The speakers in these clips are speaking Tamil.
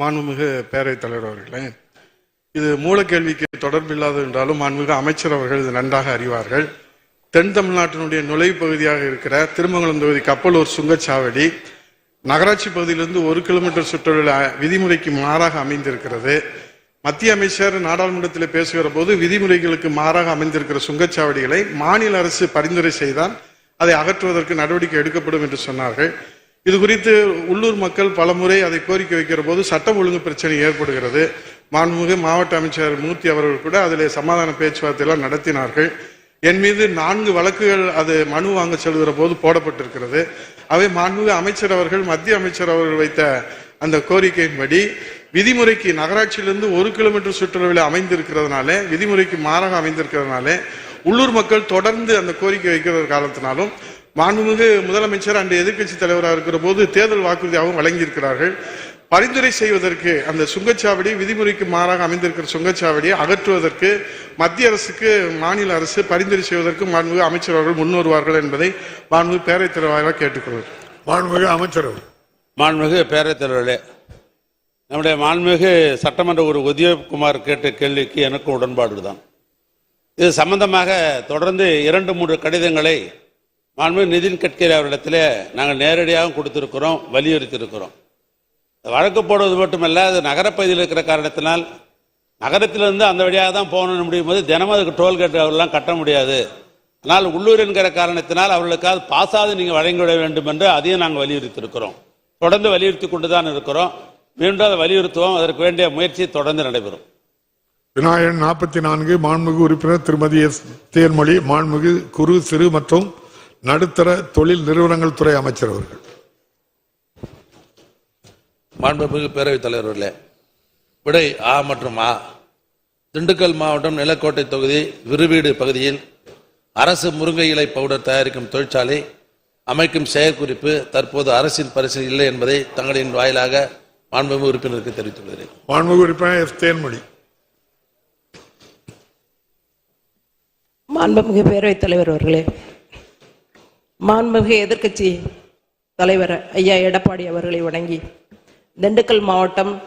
மாண்புமிகு பேரவைத் தலைவர் அவர்களே இது மூலக்கேள்விக்கு தொடர்பில்லாது என்றாலும் மாண்புமிகு அமைச்சர் அவர்கள் இது நன்றாக அறிவார்கள். தென் தமிழ்நாட்டினுடைய நுழைவு பகுதியாக இருக்கிற திருமங்கலம் தொகுதி கப்பலூர் சுங்கச்சாவடி நகராட்சி பகுதியிலிருந்து ஒரு கிலோமீட்டர் சுற்றுலா விதிமுறைக்கு மாறாக அமைந்திருக்கிறது. மத்திய அமைச்சர் நாடாளுமன்றத்தில் பேசுகிற போது விதிமுறைகளுக்கு மாறாக அமைந்திருக்கிற சுங்கச்சாவடிகளை மாநில அரசு பரிந்துரை செய்தால் அதை அகற்றுவதற்கு நடவடிக்கை எடுக்கப்படும் என்று சொன்னார்கள். இது குறித்து உள்ளூர் மக்கள் பலமுறை அதை கோரிக்கை வைக்கிற போது சட்டம் ஒழுங்கு பிரச்சனை ஏற்படுகிறது. மாண்புமிகு மாவட்ட அமைச்சர் மூர்த்தி அவர்கள் கூட அதில் சமாதான பேச்சுவார்த்தை எல்லாம் நடத்தினார்கள். என் மீது நான்கு வழக்குகள் அது மனு வாங்க செல்கிற போது போடப்பட்டிருக்கிறது. அவை மாண்புமிகு அமைச்சர் அவர்கள் மத்திய அமைச்சர் அவர்கள் வைத்த அந்த கோரிக்கையின்படி விதிமுறைக்கு நகராட்சியிலிருந்து ஒரு கிலோமீட்டர் சுற்றுலாவில் அமைந்திருக்கிறதுனால விதிமுறைக்கு மாறாக அமைந்திருக்கிறதுனால உள்ளூர் மக்கள் தொடர்ந்து அந்த கோரிக்கை வைக்கிற காரணத்தினாலும் மாண்புமிகு முதலமைச்சர் அன்று எதிர்க்கட்சி தலைவராக இருக்கிற போது தேர்தல் வாக்குறுதியாகவும் வழங்கியிருக்கிறார்கள். பரிந்துரை செய்வதற்கு அந்த சுங்கச்சாவடி விதிமுறைக்கு மாறாக அமைந்திருக்கிற சுங்கச்சாவடியை அகற்றுவதற்கு மத்திய அரசுக்கு மாநில அரசு பரிந்துரை செய்வதற்கு மாண்புமிகு அமைச்சர் அவர்கள் முன் வருவார்கள் என்பதை மாண்புமிகு பேரவைத் தலைவராக கேட்டுக்கொள்கிறேன் மாண்புமிகு அமைச்சர். மாண்புமிகு பேரவைத் தலைவர்களே நம்முடைய மாண்புமிகு சட்டமன்ற ஒரு உதயகுமார் கேட்ட கேள்விக்கு எனக்கு உடன்பாடு தான் இது சம்பந்தமாக தொடர்ந்து இரண்டு மூன்று கடிதங்களை மாண்புமிகு நிதின் கட்கரி அவரிடத்தில் நாங்கள் நேரடியாக கொடுத்திருக்கிறோம் வலியுறுத்தியிருக்கிறோம். வழக்கு போடுவது மட்டுமல்ல அது நகரப்பகுதியில் இருக்கிற காரணத்தினால் நகரத்திலிருந்து அந்த வழியாக தான் போகணும்னு முடியும் போது தினமும் அதுக்கு டோல்கேட் அவர்கள்லாம் கட்ட முடியாது. ஆனால் உள்ளூர் என்கிற காரணத்தினால் அவர்களுக்காக பாசாது நீங்கள் வழங்கிவிட வேண்டும் என்று அதையும் நாங்கள் வலியுறுத்தியிருக்கிறோம். தொடர்ந்து வலியுறுத்தி கொண்டு தான் இருக்கிறோம். மீண்டும் அதை வலியுறுத்துவோம். அதற்கு வேண்டிய முயற்சி தொடர்ந்து நடைபெறும். விநாயகன் நாற்பத்தி நான்கு மாண்புமிகு உறுப்பினர் திருமதி எஸ். தேன்மொழி மாண்புமிகு குறு சிறு மற்றும் நடுத்தர தொழில் நிறுவனங்கள் துறை அமைச்சர் அவர்கள். மாண்புமிகு பேரவைத் தலைவர்களே விடை ஆ மற்றும் ஆ. திண்டுக்கல் மாவட்டம் நிலக்கோட்டை தொகுதி விருவீடு பகுதியில் அரசு முருங்கை இலை பவுடர் தயாரிக்கும் தொழிற்சாலை அமைக்கும் செயற்குறிப்பு தற்போது அரசின் பரிசில் இல்லை என்பதை தங்களின் வாயிலாக மாண்புமிகு உறுப்பினருக்கு தெரிவித்துள்ளேன். மாண்புமிகு உறுப்பினர் எஸ் தேன்மொழி. மாண்புமிகு பேரவைத் தலைவர் அவர்களே மாண்புமிகு எதிர்க்கட்சி தலைவர் ஐயா எடப்பாடி அவர்களை வணங்கி திண்டுக்கல் மாவட்டம்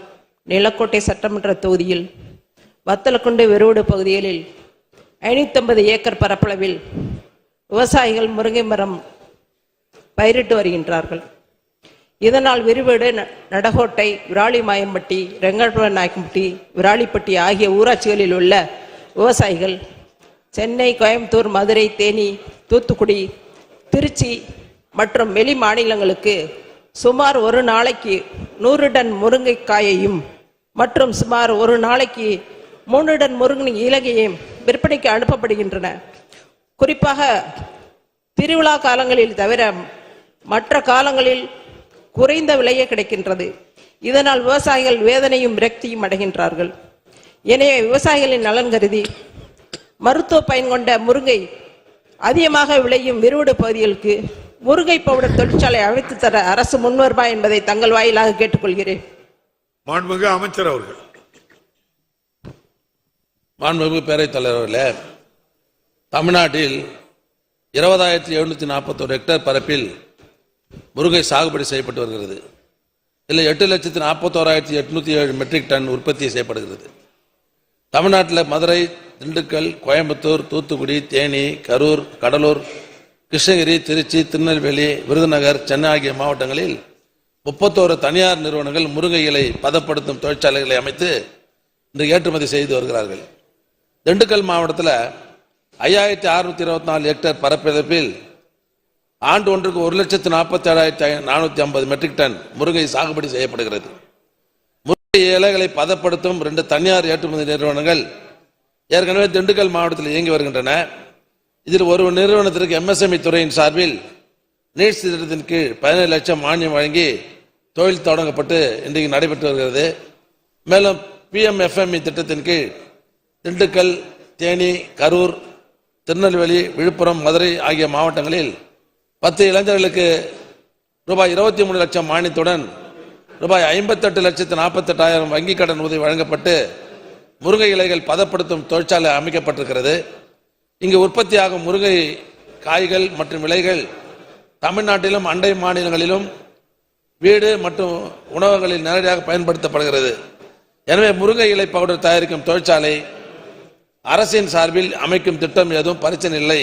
நிலக்கோட்டை சட்டமன்ற தொகுதியில் வத்தலக்குண்டு வெறுவடு பகுதிகளில் ஐநூற்றம்பது ஏக்கர் பரப்பளவில் விவசாயிகள் முருங்கை மரம் பயிரிட்டு வருகின்றார்கள். இதனால் விரிவீடு ந- நடகோட்டை விராலிமாயம்பட்டி ரெங்கப்ப நாயக்கம்பட்டி விராலிப்பட்டி ஆகிய ஊராட்சிகளில் உள்ள விவசாயிகள் சென்னை கோயம்புத்தூர் மதுரை தேனி தூத்துக்குடி திருச்சி மற்றும் வெளி மாநிலங்களுக்கு சுமார் ஒரு நாளைக்கு நூறு டன் முருங்கைக்காயையும் மற்றும் சுமார் ஒரு நாளைக்கு மூன்று டன் முருங்கை இலகையும் விற்பனைக்கு அனுப்பப்படுகின்றன. குறிப்பாக திருவிழா காலங்களில் தவிர மற்ற காலங்களில் குறைந்த விலையே கிடைக்கின்றது. இதனால் விவசாயிகள் வேதனையும் விரக்தியும் அடைகின்றார்கள். எனவே விவசாயிகளின் நலன் கருதி மருத்துவ பயன் கொண்ட முருங்கை அதிகமாக விளையும் விருவடு பகுதிகளுக்கு முருங்கை பவுடர் தொழிற்சாலை அமைத்து தர அரசு முன்வருமா என்பதை தங்கள் வாயிலாக கேட்டுக்கொள்கிறேன். மாண்புமிகு அமைச்சர் அவர்கள். மாண்புமிகு பேரவைத் தலைவர்களே தமிழ்நாட்டில் இருபதாயிரத்தி எழுநூற்றி நாற்பத்தோரு ஹெக்டேர் பரப்பில் முருங்கை சாகுபடி செய்யப்பட்டு வருகிறது. இதில் எட்டு லட்சத்தி நாற்பத்தோராயிரத்தி எட்நூத்தி ஏழு மெட்ரிக் டன் உற்பத்தி செய்யப்படுகிறது. தமிழ்நாட்டில் மதுரை திண்டுக்கல் கோயம்புத்தூர் தூத்துக்குடி தேனி கரூர் கடலூர் கிருஷ்ணகிரி திருச்சி திருநெல்வேலி விருதுநகர் சென்னை ஆகிய மாவட்டங்களில் முப்பத்தோரு தனியார் நிறுவனங்கள் முருங்கை இலை பதப்படுத்தும் தொழிற்சாலைகளை அமைத்து இன்று ஏற்றுமதி செய்து வருகிறார்கள். திண்டுக்கல் மாவட்டத்தில் ஐயாயிரத்தி அறுநூத்தி இருபத்தி நாலு ஹெக்டேர் பரப்பளவில் ஆண்டு ஒன்றுக்கு ஒரு லட்சத்து நாற்பத்தி ஏழாயிரத்தி நானூற்றி ஐம்பது மெட்ரிக் டன் முருங்கை சாகுபடி செய்யப்படுகிறது. முருங்கை இலைகளை பதப்படுத்தும் ரெண்டு தனியார் ஏற்றுமதி நிறுவனங்கள் ஏற்கனவே திண்டுக்கல் மாவட்டத்தில் இயங்கி வருகின்றன. இதில் ஒரு நிறுவனத்திற்கு எம்எஸ்எம்இ துறையின் சார்பில் நீட்ஸ் திட்டத்தின் கீழ் பதினேழு லட்சம் மானியம் வழங்கி தொழில் தொடங்கப்பட்டு இன்றைக்கு நடைபெற்று வருகிறது. மேலும் பிஎம்எஃப்எம்இ திட்டத்தின் கீழ் திண்டுக்கல் தேனி கரூர் திருநெல்வேலி விழுப்புரம் மதுரை ஆகிய மாவட்டங்களில் பத்து இளைஞர்களுக்கு ரூபாய் இருபத்தி மூணு லட்சம் மானியத்துடன் ரூபாய் ஐம்பத்தெட்டு லட்சத்து நாற்பத்தெட்டாயிரம் வங்கிக் கடன் உதவி வழங்கப்பட்டு முருங்கை இலைகள் பதப்படுத்தும் தொழிற்சாலை அமைக்கப்பட்டிருக்கிறது. இங்கு உற்பத்தியாகும் முருங்கை காய்கள் மற்றும் இலைகள் தமிழ்நாட்டிலும் அண்டை மாநிலங்களிலும் வீடு மற்றும் உணவகங்களில் நேரடியாக பயன்படுத்தப்படுகிறது. எனவே முருங்கை இலை பவுடர் தயாரிக்கும் தொழிற்சாலை அரசின் சார்பில் அமைக்கும் திட்டம் எதுவும் பரிச்சனை இல்லை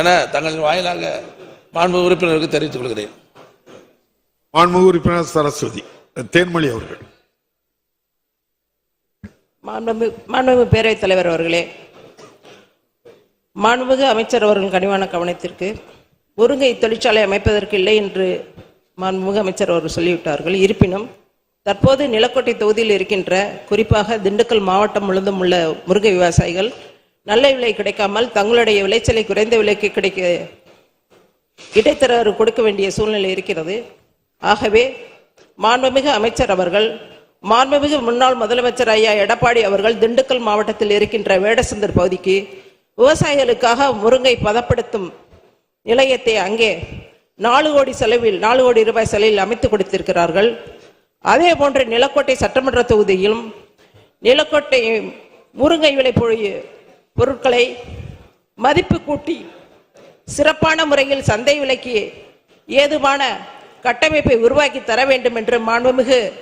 என தங்களின் வாயிலாக மாண்பு உறுப்பினருக்கு தெரிவித்துக் கொள்கிறேன். மாண்பு உறுப்பினர் சரஸ்வதி தேன்மொழி அவர்கள். மாண்புமிகு மாண்புமிகு பேரவைத் தலைவர் அவர்களே மாண்புமிகு அமைச்சர் அவர்கள் கனிவான கவனத்திற்கு ஒருங்கை தொழிற்சாலை அமைப்பதற்கு இல்லை என்று மாண்புமிகு அமைச்சர் அவர்கள் சொல்லிவிட்டார்கள். இருப்பினும் தற்போது நிலக்கோட்டை தொகுதியில் இருக்கின்ற குறிப்பாக திண்டுக்கல் மாவட்டம் முழுதும் உள்ள முருகை விவசாயிகள் நல்ல விலை கிடைக்காமல் தங்களுடைய விளைச்சலை குறைந்த விலைக்கு கிடைக்க இடைத்தரகர் கொடுக்க வேண்டிய சூழ்நிலை இருக்கிறது. ஆகவே மாண்புமிகு அமைச்சர் அவர்கள் மாண்புமிகு முன்னாள் முதலமைச்சர் ஐயா எடப்பாடி அவர்கள் திண்டுக்கல் மாவட்டத்தில் இருக்கின்ற வேடசந்தர் பகுதிக்கு விவசாயிகளுக்காக முருங்கை பதப்படுத்தும் நிலையத்தை அங்கே நாலு கோடி செலவில் நாலு கோடி ரூபாய் செலவில் அமைத்து கொடுத்திருக்கிறார்கள். அதே போன்று நிலக்கோட்டை சட்டமன்ற தொகுதியிலும் நிலக்கோட்டை முருங்கை விலை பொழி- பொருட்களை மதிப்பு கூட்டி சிறப்பான முறையில் சந்தை விலைக்கு ஏதுவான கட்டமைப்பை உருவாக்கி தர வேண்டும் என்று மாண்புமிகு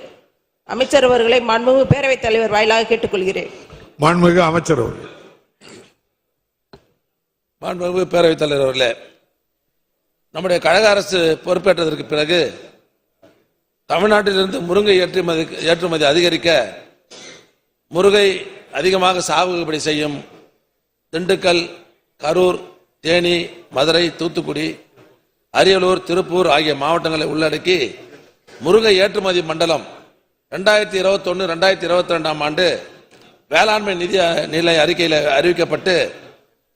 அமைச்சர் அவர்களை மாண்புமிகு பேரவைத் தலைவர் வாயிலாக கேட்டுக்கொள்கிறேன். மாண்புமிகு அமைச்சர் அவர்கள். மாண்புமிகு பேரவைத் தலைவர் அவர்களே நம்முடைய கழக அரசு பொறுப்பேற்றதற்கு பிறகு தமிழ்நாட்டிலிருந்து முருங்கை ஏற்றுமதி ஏற்றுமதி அதிகரிக்க முருங்கை அதிகமாக சாகுபடி செய்யும் திண்டுக்கல் கரூர் தேனி மதுரை தூத்துக்குடி அரியலூர் திருப்பூர் ஆகிய மாவட்டங்களை உள்ளடக்கி முருங்கை ஏற்றுமதி மண்டலம் ரெண்டாயிரத்தி இருபத்தொன்று ரெண்டாயிரத்தி இருபத்தி ரெண்டாம் ஆண்டு வேளாண்மை நிதி நிலை அறிக்கையில் அறிவிக்கப்பட்டு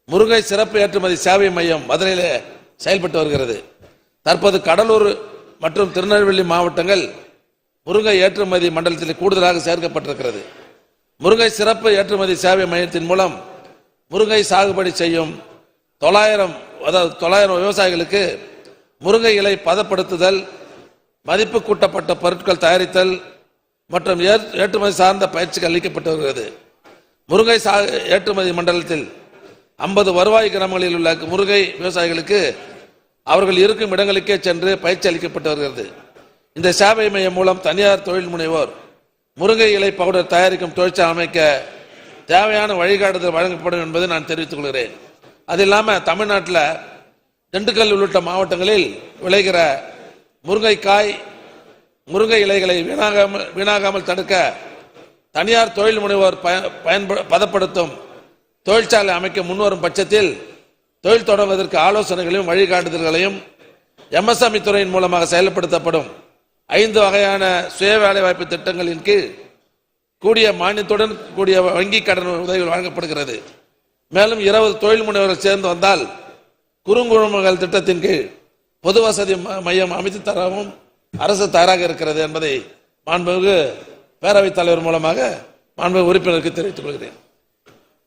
முருங்கை சிறப்பு ஏற்றுமதி சேவை மையம் மதுரையில் செயல்பட்டு வருகிறது. தற்போது கடலூர் மற்றும் திருநெல்வேலி மாவட்டங்கள் முருங்கை ஏற்றுமதி மண்டலத்தில் கூடுதலாக சேர்க்கப்பட்டிருக்கிறது. முருங்கை சிறப்பு ஏற்றுமதி சேவை மையத்தின் மூலம் முருங்கை சாகுபடி செய்யும் தொள்ளாயிரம் அதாவது தொள்ளாயிரம் விவசாயிகளுக்கு முருங்கை இலை பதப்படுத்துதல் மதிப்பு கூட்டப்பட்ட பொருட்கள் தயாரித்தல் மற்றும் ஏற்- ஏற்றுமதி சார்ந்த பயிற்சிகள் அளிக்கப்பட்டு வருகிறது முருங்கை சா ஏற்றுமதி மண்டலத்தில் ஐம்பது வருவாய் கிராமங்களில் உள்ள முருங்கை விவசாயிகளுக்கு அவர்கள் இருக்கும் இடங்களுக்கே சென்று பயிற்சி அளிக்கப்பட்டு வருகிறது. இந்த சேவை மையம் மூலம் தனியார் தொழில் முனைவோர் முருங்கை இலை பவுடர் தயாரிக்கும் தொழிற்சாலை அமைக்க தேவையான வழிகாட்டுதல் வழங்கப்படும் என்பதை நான் தெரிவித்துக் கொள்கிறேன். அது இல்லாமல் தமிழ்நாட்டில் திண்டுக்கல் உள்ளிட்ட மாவட்டங்களில் விளைகிற முருங்கைக்காய் முருங்கை இலைகளை வீணாகாமல் வீணாகாமல் தடுக்க தனியார் தொழில் முனைவோர் பய- பயன்ப பதப்படுத்தும் தொழிற்சாலை அமைக்க முன்வரும் பட்சத்தில் தொழில் தொடங்குவதற்கு ஆலோசனைகளையும் வழிகாட்டுதல்களையும் எம்எஸ்எம்இ துறையின் மூலமாக செயல்படுத்தப்படும். ஐந்து வகையான சுய வேலைவாய்ப்பு திட்டங்களின் கீழ் கூடிய மானியத்துடன் கூடிய வங்கி கடன் உதவிகள் வழங்கப்படுகிறது. மேலும் இருபது தொழில் முனைவர்கள் சேர்ந்து வந்தால் குறுங்குழுமங்கள் திட்டத்தின் கீழ் பொது வசதி ம- மையம் அமைத்து தரவும் அரசு தயாராக இருக்கிறது என்பதை மாண்புமிகு பேரவைத் தலைவர் மூலமாக மாண்புமிகு உறுப்பினருக்கு தெரிவித்துக் கொள்கிறேன்.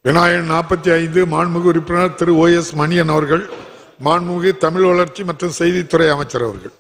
விநாயகன் நாற்பத்தி ஐந்து மாண்புமிகு உறுப்பினர் திரு ஓ எஸ் மணியன் அவர்கள் மாண்புமிகு தமிழ் வளர்ச்சி மற்றும் செய்தித்துறை அமைச்சர் அவர்கள்.